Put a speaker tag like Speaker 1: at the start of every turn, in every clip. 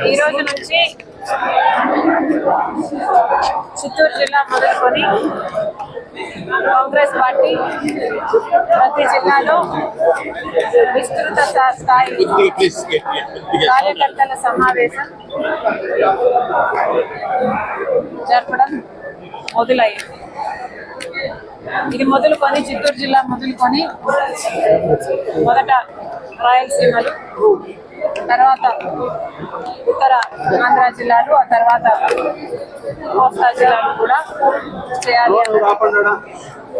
Speaker 1: ఈ రోజు నుంచి చిత్తూరు జిల్లా మొదలుకొని కాంగ్రెస్ పార్టీ ప్రతి జిల్లాలో విస్తృత స్థా- స్థాయి కార్యకర్తల సమావేశం జరపడం మొదలైంది ఇది మొదలుకొని చిత్తూరు జిల్లా మొదలుకొని మొదట రాయలసీమలు తర్వాత ఉత్తర ఆంధ్ర జిల్లాలు ఆ తర్వాత కోస్తా జిల్లాలు కూడా చేయాలి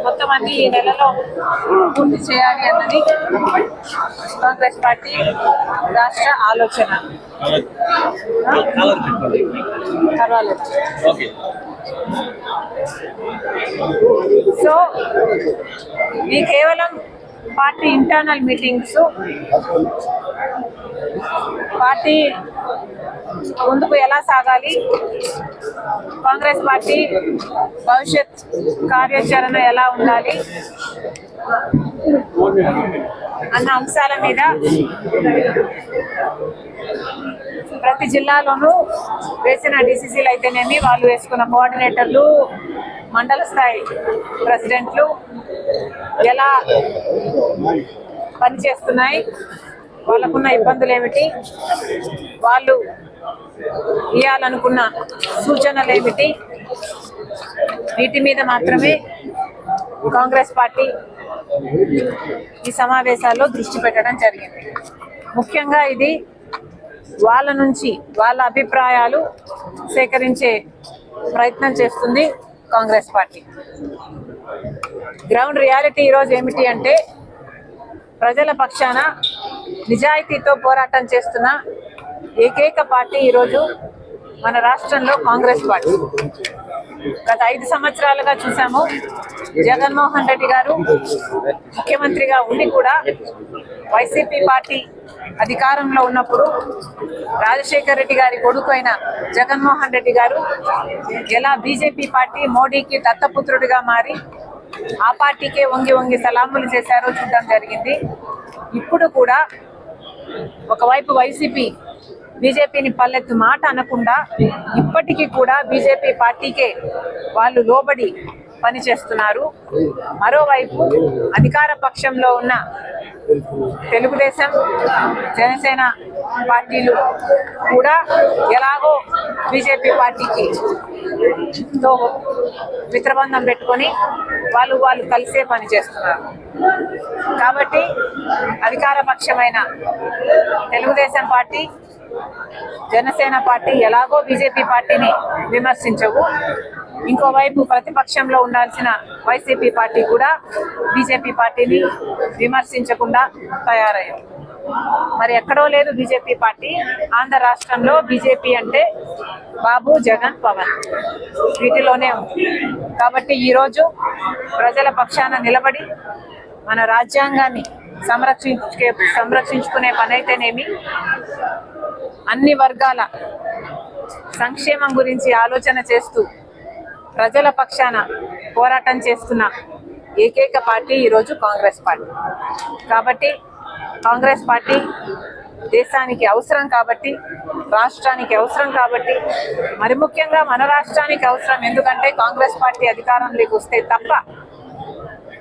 Speaker 1: మొత్తం అన్ని ఈ నెలలో పూర్తి చేయాలి అన్నది కాంగ్రెస్ పార్టీ రాష్ట్ర ఆలోచన. పర్వాలేదు. సో ఈ కేవలం పార్టీ ఇంటర్నల్ మీటింగ్స్. పార్టీ ముందుకు ఎలా సాగాలి? కాంగ్రెస్ పార్టీ భవిష్యత్ కార్యాచరణ ఎలా ఉండాలి? అన్న అంశాల మీద ప్రతి జిల్లాలోనూ వేసిన డిసిసిలు అయితేనేమి వాళ్ళు వేసుకున్న కోఆర్డినేటర్లు మండల స్థాయి ప్రెసిడెంట్లు ఎలా పనిచేస్తున్నాయి? వాళ్ళకున్న ఇబ్బందులు ఏమిటి? వాళ్ళు ఇవ్వాలనుకున్న సూచనలు ఏమిటి? వీటి మీద మాత్రమే కాంగ్రెస్ పార్టీ ఈ సమావేశాల్లో దృష్టి పెట్టడం జరిగింది. ముఖ్యంగా ఇది వాళ్ళ నుంచి వాళ్ళ అభిప్రాయాలు సేకరించే ప్రయత్నం చేస్తుంది కాంగ్రెస్ పార్టీ. గ్రౌండ్ రియాలిటీ ఈరోజు ఏమిటి అంటే ప్రజల పక్షాన నిజాయితీతో పోరాటం చేస్తున్న ఏకైక పార్టీ ఈరోజు మన రాష్ట్రంలో కాంగ్రెస్ పార్టీ. గత ఐదు సంవత్సరాలుగా చూసాము జగన్మోహన్ రెడ్డి గారు ముఖ్యమంత్రిగా ఉండి కూడా వైసీపీ పార్టీ అధికారంలో ఉన్నప్పుడు రాజశేఖర రెడ్డి గారి కొడుకు అయిన జగన్మోహన్ రెడ్డి గారు ఎలా బీజేపీ పార్టీ మోడీకి దత్తపుత్రుడిగా మారి ఆ పార్టీకే వంగి వంగి సలాములు చేశారో చూడడం జరిగింది. ఇప్పుడు కూడా ఒకవైపు వైసీపీ బీజేపీని పల్లెత్తు మాట అనకుండా ఇప్పటికీ కూడా బీజేపీ పార్టీకే వాళ్ళు లోబడి పనిచేస్తున్నారు. మరోవైపు అధికార పక్షంలో ఉన్న తెలుగుదేశం జనసేన పార్టీలు కూడా ఎలాగో బీజేపీ పార్టీకి తో మిత్రబంధం పెట్టుకొని వాళ్ళు వాళ్ళు కలిసే పని చేస్తున్నారు. కాబట్టి అధికార పక్షమైన తెలుగుదేశం పార్టీ జనసేన పార్టీ ఎలాగో బీజేపీ పార్టీని విమర్శించవు. ఇంకోవైపు ప్రతిపక్షంలో ఉండాల్సిన వైసీపీ పార్టీ కూడా బీజేపీ పార్టీని విమర్శించకుండా తయారయ్యారు. మరి ఎక్కడో లేదు బీజేపీ పార్టీ. ఆంధ్ర రాష్ట్రంలో బీజేపీ అంటే బాబు జగన్ పవన్. వీటిలోనే ఉంది. కాబట్టి ఈరోజు ప్రజల పక్షాన నిలబడి మన రాజ్యాంగాన్ని సంరక్షించే సంరక్షించుకునే పని అయితేనేమి అన్ని వర్గాల సంక్షేమం గురించి ఆలోచన చేస్తూ ప్రజల పక్షాన పోరాటం చేస్తున్న ఏకైక పార్టీ ఈరోజు కాంగ్రెస్ పార్టీ. కాబట్టి కాంగ్రెస్ పార్టీ దేశానికి అవసరం కాబట్టి రాష్ట్రానికి అవసరం కాబట్టి మరి ముఖ్యంగా మన రాష్ట్రానికి అవసరం. ఎందుకంటే కాంగ్రెస్ పార్టీ అధికారంలోకి వస్తే తప్ప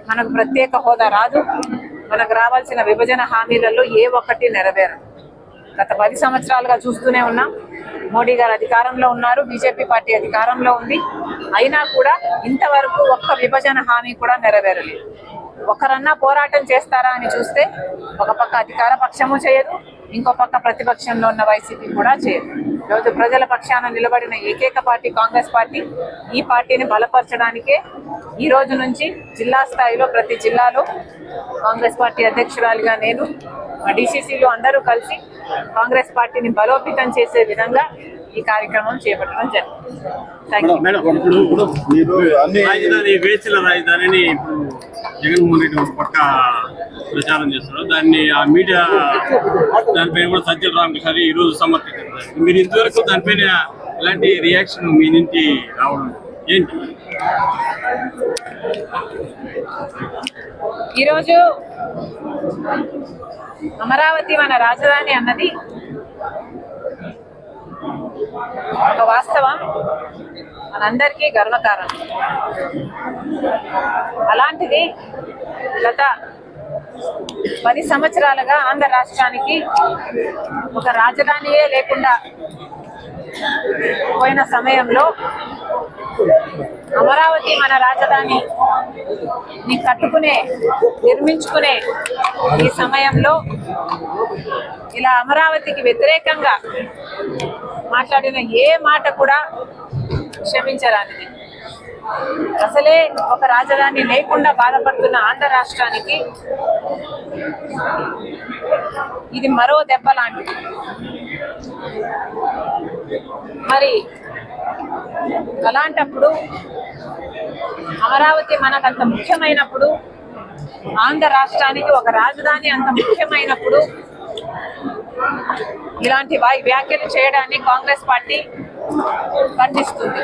Speaker 1: మనకు ప్రత్యేక హోదా రాదు. మనకు రావాల్సిన విభజన హామీలలో ఏ ఒక్కటి నెరవేరదు. గత పది సంవత్సరాలుగా చూస్తూనే ఉన్నాం. మోడీ గారు అధికారంలో ఉన్నారు బీజేపీ పార్టీ అధికారంలో ఉంది. అయినా కూడా ఇంతవరకు ఒక్క విభజన హామీ కూడా నెరవేరలేదు. ఒకరన్నా పోరాటం చేస్తారా అని చూస్తే ఒక పక్క అధికార పక్షము చేయదు ఇంకో పక్క ప్రతిపక్షంలో ఉన్న వైసీపీ కూడా చేయదు. ఈరోజు ప్రజల పక్షాన నిలబడిన ఏకైక పార్టీ కాంగ్రెస్ పార్టీ. ఈ పార్టీని బలపరచడానికే ఈ రోజు నుంచి జిల్లా స్థాయిలో ప్రతి జిల్లాలో కాంగ్రెస్ పార్టీ అధ్యక్షురాలిగా నేను డిసిసిలో అందరూ కలిసి కాంగ్రెస్ పార్టీని బలోపేతం చేసే విధంగా ఈ కార్యక్రమం చేపట్టడం జరిగింది.
Speaker 2: జగన్మోహన్ రెడ్డి ఒక పక్క ప్రచారం చేస్తున్నారు. దాన్ని ఆ మీడియా దానిపైన కూడా సజ్జల రామకృష్ణ ఈ రోజు సమర్థించారు. మీరు ఇంతవరకు దానిపైన ఎలాంటి రియాక్షన్ మీ నుంచి రావడం ఏంటి?
Speaker 1: ఈరోజు అమరావతి మన రాజధాని అన్నది ఒక వాస్తవం మనందరికీ గర్వకారణం. అలాంటిది గత పది సంవత్సరాలుగా ఆంధ్ర రాష్ట్రానికి ఒక రాజధానియే లేకుండా పోయిన సమయంలో అమరావతి మన రాజధాని. ని కట్టుకునే నిర్మించుకునే ఈ సమయంలో ఇలా అమరావతికి వ్యతిరేకంగా మాట్లాడిన ఏ మాట కూడా క్షమించరానిది. అసలే ఒక రాజధాని లేకుండా బాధపడుతున్న ఆంధ్ర రాష్ట్రానికి ఇది మరో దెబ్బ లాంటిది మరి అలాంటప్పుడు అమరావతి మనకు అంత ముఖ్యమైనప్పుడు ఆంధ్ర రాష్ట్రానికి ఒక రాజధాని అంత ముఖ్యమైనప్పుడు ఇలాంటి వ్యాఖ్యలు చేయడాన్ని కాంగ్రెస్ పార్టీ ఖండిస్తుంది.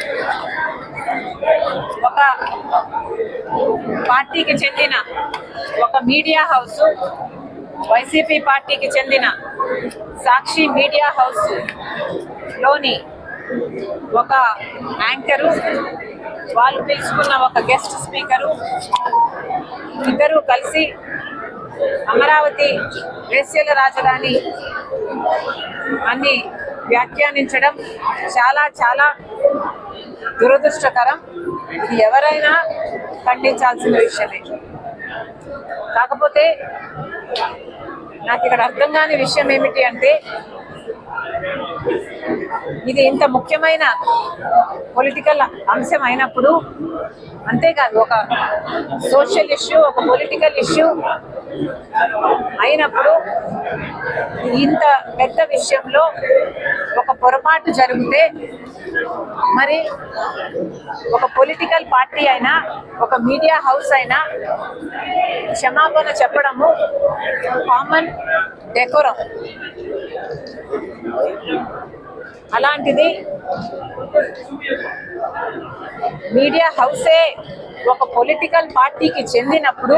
Speaker 1: ఒక పార్టీకి చెందిన ఒక మీడియా హౌస్ వైసీపీ పార్టీకి చెందిన సాక్షి మీడియా హౌస్లోని ఒక యాంకరు వాళ్ళు పిలుచుకున్న ఒక గెస్ట్ స్పీకరు ఇద్దరు కలిసి అమరావతి వేశ్యల రాజధాని అని వ్యాఖ్యానించడం చాలా చాలా దురదృష్టకరం. ఇది ఎవరైనా ఖండించాల్సిన విషయమే. కాకపోతే నాకు ఇక్కడ అర్థం కాని విషయం ఏమిటి అంటే ఇది ఇంత ముఖ్యమైన పొలిటికల్ అంశం అయినప్పుడు అంతేకాదు ఒక సోషల్ ఇష్యూ ఒక పొలిటికల్ ఇష్యూ అయినప్పుడు ఇంత పెద్ద విషయంలో ఒక పొరపాటు జరిగితే మరి ఒక పొలిటికల్ పార్టీ అయినా ఒక మీడియా హౌస్ అయినా క్షమాపణ చెప్పడము కామన్ డెకోరం అలాంటిది మీడియా హౌసే ఒక పొలిటికల్ పార్టీకి చెందినప్పుడు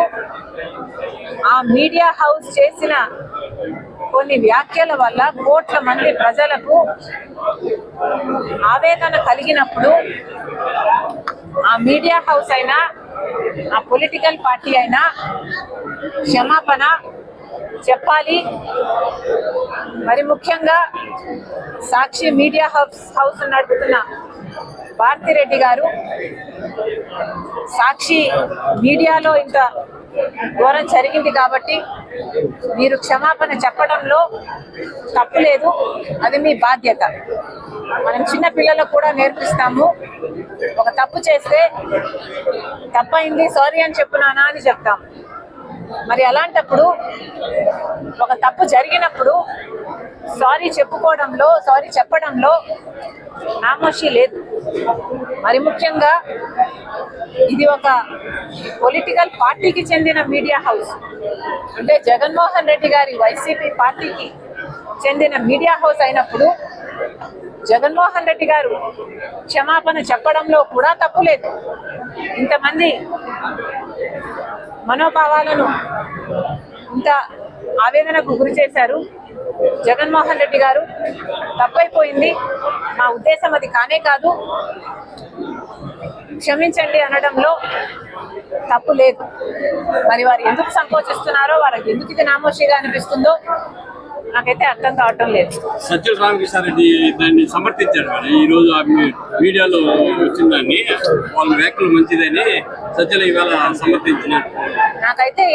Speaker 1: ఆ మీడియా హౌస్ చేసిన కొన్ని వ్యాఖ్యల వల్ల కోట్ల మంది ప్రజలకు ఆవేదన కలిగినప్పుడు ఆ మీడియా హౌస్ అయినా ఆ పొలిటికల్ పార్టీ అయినా క్షమాపణ చెప్పాలి. మరి ముఖ్యంగా సాక్షి మీడియా హౌస్ హౌస్ నడుపుతున్న భారతిరెడ్డి గారు సాక్షి మీడియాలో ఇంత ఘోరం జరిగింది కాబట్టి మీరు క్షమాపణ చెప్పడంలో తప్పు లేదు. అది మీ బాధ్యత. మనం చిన్న పిల్లలకు కూడా నేర్పిస్తాము. ఒక తప్పు చేస్తే తప్పైంది సారీ అని చెప్పు అని చెప్తాం. మరి అలాంటప్పుడు ఒక తప్పు జరిగినప్పుడు సారీ చెప్పుకోవడంలో సారీ చెప్పడంలో నామోషి లేదు. మరి ముఖ్యంగా ఇది ఒక పొలిటికల్ పార్టీకి చెందిన మీడియా హౌస్. అంటే జగన్మోహన్ రెడ్డి గారి వైసీపీ పార్టీకి చెందిన మీడియా హౌస్ అయినప్పుడు జగన్మోహన్ రెడ్డి గారు క్షమాపణ చెప్పడంలో కూడా తప్పు లేదు. ఇంతమంది మనోభావాలను ఇంత ఆవేదనకు గురి చేశారు. జగన్మోహన్ రెడ్డి గారు తప్పైపోయింది. మా ఉద్దేశం అది కానే కాదు. క్షమించండి అనడంలో తప్పు లేదు. మరి వారు ఎందుకు సంకోచిస్తున్నారో వారికి ఎందుకు ఇది నామోషిగా అనిపిస్తుందో నాకైతే అర్థం కావటం లేదు.
Speaker 2: సజ్జల రామకృష్ణారెడ్డి దాన్ని సమర్థించారు మరి. ఈ రోజు మీడియాలో వచ్చిన దాన్ని వాళ్ళ వ్యాఖ్యలు మంచిదని సజ్జల ఇవాళ సమర్థించినట్టు.
Speaker 1: నాకైతే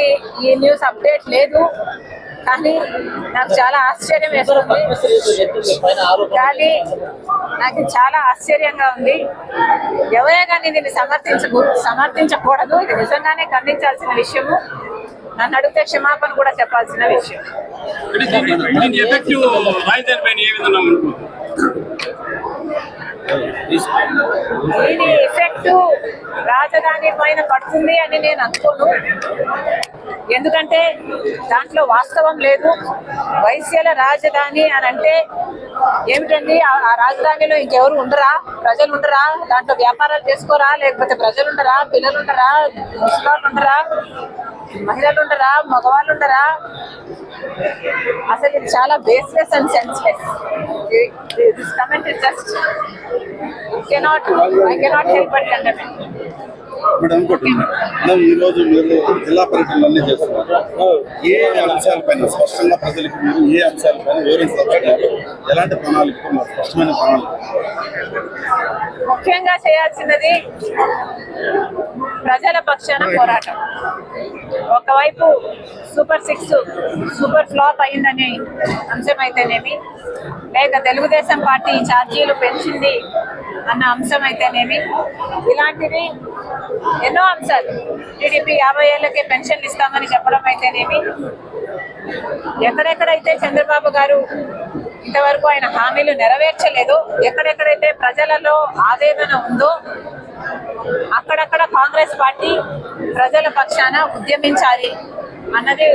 Speaker 1: ఈ- న్యూస్ అప్డేట్ లేదు కానీ నాకు చాలా ఆశ్చర్యం వేస్తుంది. కానీ నాకు చాలా ఆశ్చర్యంగా ఉంది. ఎవరే కానీ దీన్ని సమర్థించకు సమర్థించకూడదు. ఇది నిజంగానే ఖండించాల్సిన విషయము. నన్ను అడిగితే క్షమాపణ కూడా చెప్పాల్సిన విషయం.
Speaker 2: దీని
Speaker 1: ఎఫెక్ట్ రాజధాని పైన పడుతుంది అని నేను అనుకోను. ఎందుకంటే దాంట్లో వాస్తవం లేదు. వైశ్యల రాజధాని అని అంటే ఏమిటండి? ఆ- రాజధానిలో ఇంకెవరు ఉండరా? ప్రజలు ఉండరా? దాంట్లో వ్యాపారాలు చేసుకోరా? లేకపోతే ప్రజలు ఉండరా? పిల్లలు ఉండరా? ముసలాళ్ళు ఉండరా? మహిళలు ఉండరా? మగవాళ్ళు ఉండరా? అసలు ఇది చాలా baseless and senseless this comment is just cannot I cannot help but condemn
Speaker 3: madam ఇంకోటి మేడం ఈ రోజు మీరు జిల్లా పర్యటనలు అన్ని చేస్తున్నారు ఏ అంశాలపైన స్పష్టంగా ప్రజలకు మీరు ఏ అంశాలపైన వివరించారు ఎలాంటి ప్రణాళిక స్పష్టమైన ప్రణాళిక
Speaker 1: ముఖ్యంగా చేయాల్సినది ప్రజల పక్షాన పోరాటం. ఒకవైపు సూపర్ సిక్స్ సూపర్ ఫ్లాప్ అయిందనే అంశం అయితేనేమి లేక తెలుగుదేశం పార్టీ ఛార్జీలు పెంచింది అన్న అంశం అయితేనేమి ఇలాంటివి ఎన్నో అంశాలు. టీడీపీ యాభై ఏళ్ళకే పెన్షన్లు ఇస్తామని చెప్పడం అయితేనేమి? ఎక్కడెక్కడైతే చంద్రబాబు గారు ఇంతవరకు ఆయన హామీలు నెరవేర్చలేదు ఎక్కడెక్కడైతే ప్రజలలో ఆవేదన ఉందో అక్కడక్కడ కాంగ్రెస్ పార్టీ ప్రజల పక్షాన ఉద్యమించాలి. అన్నది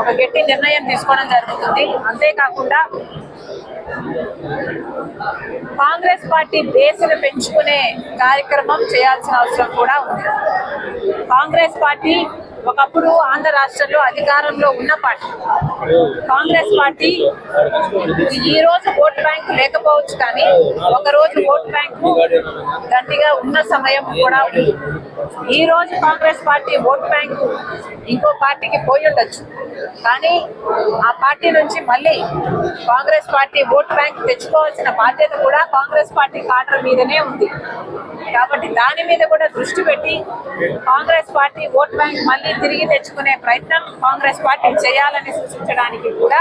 Speaker 1: ఒక గట్టి నిర్ణయం తీసుకోవడం జరుగుతుంది. అంతేకాకుండా కాంగ్రెస్ పార్టీ బేస్ను పెంచుకునే కార్యక్రమం చేయాల్సిన అవసరం కూడా ఉంది. కాంగ్రెస్ పార్టీ ఒకప్పుడు ఆంధ్ర రాష్ట్రంలో అధికారంలో ఉన్న పార్టీ. కాంగ్రెస్ పార్టీ ఈ రోజు ఓట్ బ్యాంక్ లేకపోవచ్చు కానీ ఒక రోజు ఓట్ బ్యాంక్ దండిగా ఉన్న సమయం కూడా ఉంది. ఈ రోజు కాంగ్రెస్ పార్టీ ఓట్ బ్యాంక్ ఇంకో పార్టీకి పోయి ఉండొచ్చు. కానీ ఆ పార్టీ నుంచి మళ్ళీ కాంగ్రెస్ పార్టీ ఓట్ బ్యాంక్ తెచ్చుకోవాల్సిన బాధ్యత కూడా కాంగ్రెస్ పార్టీ కాడర్ మీదనే ఉంది. కాబట్టి దాని మీద కూడా దృష్టి పెట్టి కాంగ్రెస్ పార్టీ ఓట్ బ్యాంక్ మళ్ళీ తిరిగి తెచ్చుకునే ప్రయత్నం కాంగ్రెస్ పార్టీ చేయాలని సూచించడానికి కూడా